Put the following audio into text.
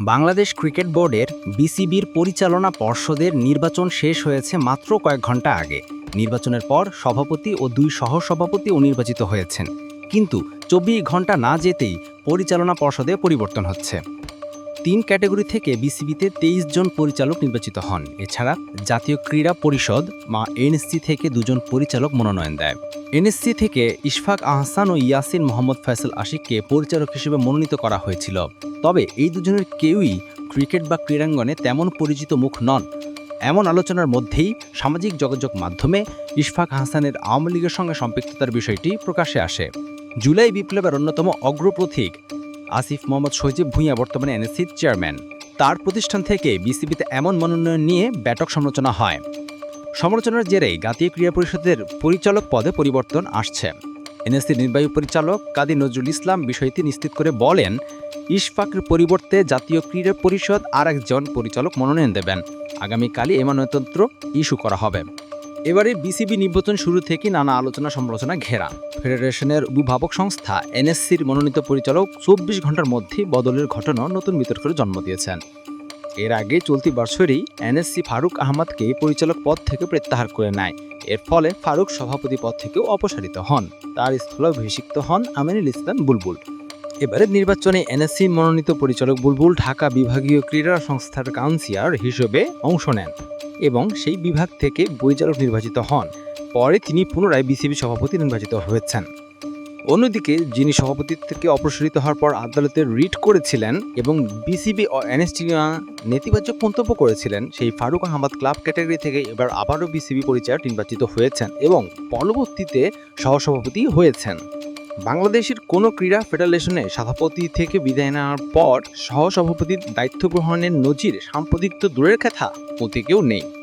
Bangladesh cricket বোর্ডের বিসিবির পরিচালনা পর্ষদের নির্বাচন শেষ হয়েছে মাত্র কয়েক ঘণ্টা আগে। নির্বাচনের পর সভাপতি ও দুই সহসভাপতিও নির্বাচিত হয়েছেন। কিন্তু চব্বিশ ঘণ্টা না যেতেই পরিচালনা পর্ষদে পরিবর্তন হচ্ছে। তিন ক্যাটাগরি থেকে বিসিবিতে তেইশ জন পরিচালক নির্বাচিত হন। এছাড়া জাতীয় ক্রীড়া পরিষদ বা এনএসসি থেকে দুজন পরিচালক মনোনয়ন দেয়। এনএসসি থেকে ইশফাক আহসান ও ইয়াসিন মোহাম্মদ ফয়সাল আশিককে পরিচালক হিসেবে মনোনীত করা হয়েছিল। তবে এই দুজনের কেউই ক্রিকেট বা ক্রীড়াঙ্গনে তেমন পরিচিত মুখ নন। এমন আলোচনার মধ্যেই সামাজিক যোগাযোগ মাধ্যমে ইশফাক হাসানের আওয়ামী লীগের সঙ্গে সম্পৃক্ততার বিষয়টি প্রকাশে আসে। জুলাই বিপ্লবের অন্যতম অগ্রপ্রতীক আসিফ মোহাম্মদ সজীব ভূঁইয়া, বর্তমানে এনএসসির চেয়ারম্যান। তার প্রতিষ্ঠান থেকে বিসিবিতে এমন মনোনয়ন নিয়ে ব্যাপক সমালোচনা হয়। সমালোচনার জেরেই জাতীয় ক্রীড়া পরিষদের পরিচালক পদে পরিবর্তন আসছে। এনএসসির নির্বাহী পরিচালক কাদি নজরুল ইসলাম বিষয়টি নিশ্চিত করে বলেন, ইশফাকের পরিবর্তে জাতীয় ক্রীড়া পরিষদ আর একজন পরিচালক মনোনয়ন দেবেন। আগামীকালই এই মনোনয়নতন্ত্র ইস্যু করা হবে। এবারে বিসিবি নির্বাচন শুরু থেকে নানা আলোচনা সমালোচনা ঘেরা। ফেডারেশনের অভিভাবক সংস্থা এনএসসির মনোনীত পরিচালক চব্বিশ ঘণ্টার মধ্যে বদলের ঘটনা নতুন বিতর্কের জন্ম দিয়েছেন। এর আগে চলতি বছরই এনএসসি ফারুক আহমদকে পরিচালক পদ থেকে প্রত্যাহার করে নেয়। এর ফলে ফারুক সভাপতি পদ থেকেও অপসারিত হন। তার স্থলে অভিষিক্ত হন আমিনুল ইসলাম বুলবুল। এবারের নির্বাচনে এনএসসি মনোনীত পরিচালক বুলবুল ঢাকা বিভাগীয় ক্রীড়া সংস্থার কাউন্সিলর হিসেবে অংশ নেন। এবং সেই বিভাগ থেকে পরিচালক নির্বাচিত হন। পরে তিনি পুনরায় বিসিবি সভাপতি নির্বাচিত হয়েছেন। অন্যদিকে, যিনি সভাপতি থেকে অপসারিত হওয়ার পর আদালতে রিট করেছিলেন এবং বিসিবি ও এনএসটি নেতিবাচক মন্তব্য করেছিলেন, সেই ফারুক আহমদ ক্লাব ক্যাটাগরি থেকে এবার আবারও বিসিবি পরিচালক নির্বাচিত হয়েছেন এবং পরবর্তীতে সহসভাপতি হয়েছেন। বাংলাদেশের কোনো ক্রীড়া ফেডারেশনে সভাপতি থেকে বিদায় নেওয়ার পর সহসভাপতির দায়িত্ব গ্রহণের নজির সাম্প্রতিক তো দূরের কথা অতীতেও নেই।